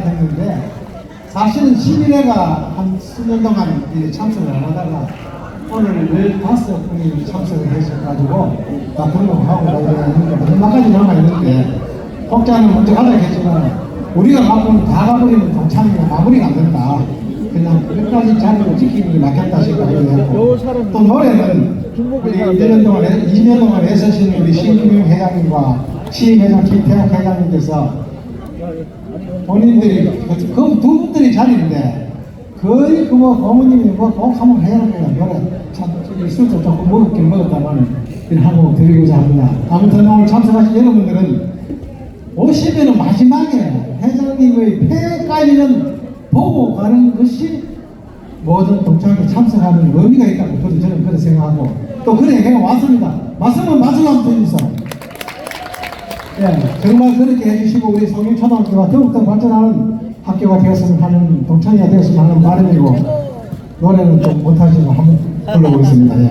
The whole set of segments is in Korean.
생각했는데 사실은 11회가 한 수년 동안 참석을 안 하다가 오늘 15분이 참석을 해서가지고 다 등록하고 있는데 얼마까지 남아 있는데 혹자는 먼저 가자 했지만 우리가 가면 다 가버리면 동창회가 마무리가 안 된다. 그냥 끝까지 자리를 지키는 게 낫겠다 생각을 했고 또 노래는 우리 1년 동안, 2년 동안 애쓰신 우리 신규명 회장님과 시회장 김태학 회장님께서 본인들이 그 두 분들이 자리인데 거의 그뭐 어머님이 뭐꼭 한번 해야 되는 노래 참 술도 조금 먹었긴 먹었다만 이런 한번 드리고자 합니다. 아무튼 오늘 참석하신 여러분들은 오시면은 마지막에 회장님의 폐까지는 보고 가는 것이 모든 동창회 참석하는 의미가 있다고 저는 그렇게 생각하고 또 그래 해가 왔습니다. 말씀은 마지막 드리겠습니다. 예, 정말 그렇게 해주시고 우리 성일초등학교가 더욱더 발전하는 학교가 되었으면 하는 동창회가 되었으면 하는 바람이고 노래는 좀 못하시고 한번 불러보겠습니다. 예.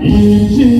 만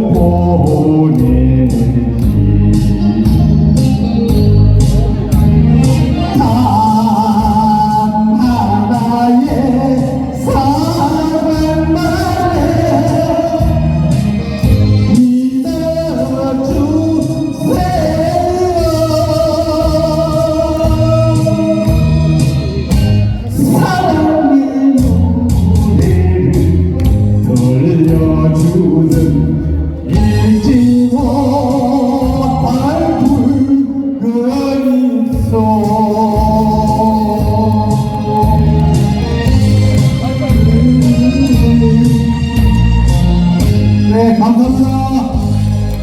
полі.